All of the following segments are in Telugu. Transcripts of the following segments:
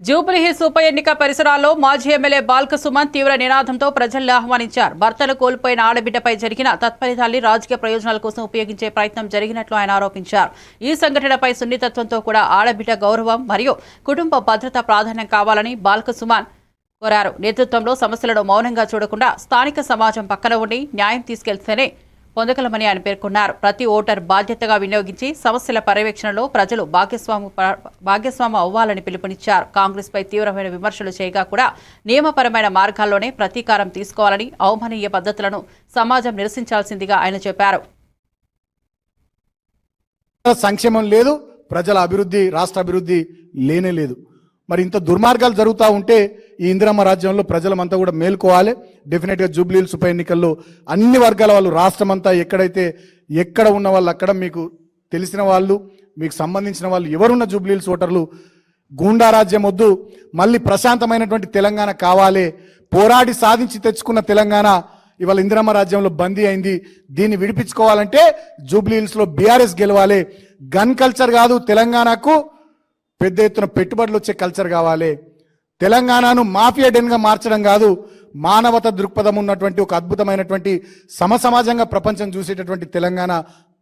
జూబ్లీహిల్స్ ఉప ఎన్నిక పరిసరాల్లో మాజీ ఎమ్మెల్యే బాల్క సుమన్ తీవ్ర నినాదంతో ప్రజల్ని ఆహ్వానించారు. భర్తను కోల్పోయిన ఆడబిడ్డపై జరిగిన తత్ఫలితాన్ని రాజకీయ ప్రయోజనాల కోసం ఉపయోగించే ప్రయత్నం జరిగినట్లు ఆయన ఆరోపించారు. ఈ సంఘటనపై సున్నితత్వంతో కూడా ఆడబిడ్డ గౌరవం మరియు కుటుంబ భద్రత ప్రాధాన్యం కావాలని బాల్క సుమన్ కోరారు. నేతృత్వంలో సమస్యలను మౌనంగా చూడకుండా స్థానిక సమాజం పక్కన ఉండి న్యాయం తీసుకెళ్తేనే పొందగలమని ఆయన పేర్కొన్నారు. ప్రతి ఓటర్ బాధ్యతగా వినియోగించి సమస్యల పర్యవేక్షణలో ప్రజలు భాగస్వాము భాగస్వాము అవ్వాలని పిలుపునిచ్చారు. కాంగ్రెస్పై తీవ్రమైన విమర్శలు చేయగా కూడా నియమపరమైన మార్గాల్లోనే ప్రతీకారం తీసుకోవాలని అవమానీయ పద్ధతులను సమాజం నిరసించాల్సిందిగా ఆయన చెప్పారు. సంక్షేమం లేదు ప్రజల అభివృద్ధి రాష్ట్ర అభివృద్ధి లేనే లేదు. మరి ఇంత దుర్మార్గాలు జరుగుతూ ఉంటే ఈ ఇందిరమ్మ రాజ్యంలో ప్రజలమంతా కూడా మేల్కోవాలి. డెఫినెట్గా జూబ్లీలు ఉప ఎన్నికల్లో అన్ని వర్గాల వాళ్ళు రాష్ట్రమంతా ఎక్కడైతే ఎక్కడ ఉన్న వాళ్ళు అక్కడ మీకు తెలిసిన వాళ్ళు మీకు సంబంధించిన వాళ్ళు ఎవరున్న జూబ్లీల్స్ ఓటర్లు గూండా రాజ్యం వద్దు మళ్ళీ ప్రశాంతమైనటువంటి తెలంగాణ కావాలి. పోరాడి సాధించి తెచ్చుకున్న తెలంగాణ ఇవాళ ఇందిరమ్మ రాజ్యంలో బందీ అయింది. దీన్ని విడిపించుకోవాలంటే జూబ్లీ హిల్స్లో బీఆర్ఎస్ గెలవాలి. గన్ కల్చర్ కాదు తెలంగాణకు పెద్ద ఎత్తున పెట్టుబడులు వచ్చే కల్చర్ కావాలి. తెలంగాణను మాఫియా డెన్గా మార్చడం కాదు మానవత దృక్పథం ఉన్నటువంటి ఒక అద్భుతమైనటువంటి సమసమాజంగా ప్రపంచం చూసేటటువంటి తెలంగాణ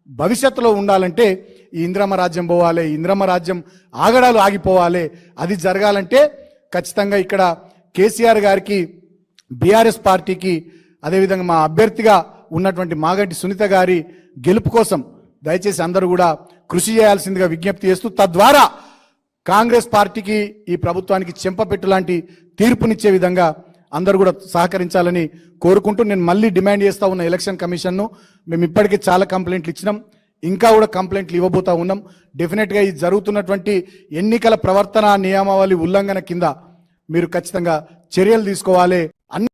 భవిష్యత్తులో ఉండాలంటే ఈ ఇంద్రమ రాజ్యం పోవాలి ఇంద్రమ రాజ్యం ఆగడాలు ఆగిపోవాలి. అది జరగాలంటే ఖచ్చితంగా ఇక్కడ కేసీఆర్ గారికి బీఆర్ఎస్ పార్టీకి అదేవిధంగా మా అభ్యర్థిగా ఉన్నటువంటి మాగంటి సునీత గారి గెలుపు కోసం దయచేసి అందరూ కూడా కృషి చేయాల్సిందిగా విజ్ఞప్తి చేస్తూ తద్వారా కాంగ్రెస్ పార్టీకి ఈ ప్రభుత్వానికి చెంపపెట్టు లాంటి తీర్పునిచ్చే విధంగా అందరూ కూడా సహకరించాలని కోరుకుంటూ నేను మళ్ళీ డిమాండ్ చేస్తూ ఉన్న ఎలక్షన్ కమిషన్ను మేము ఇప్పటికే చాలా కంప్లైంట్లు ఇచ్చినాం. ఇంకా కూడా కంప్లైంట్లు ఇవ్వబోతా ఉన్నాం. డెఫినెట్గా ఈ జరుగుతున్నటువంటి ఎన్నికల ప్రవర్తన నియమావళి ఉల్లంఘన కింద మీరు ఖచ్చితంగా చర్యలు తీసుకోవాలి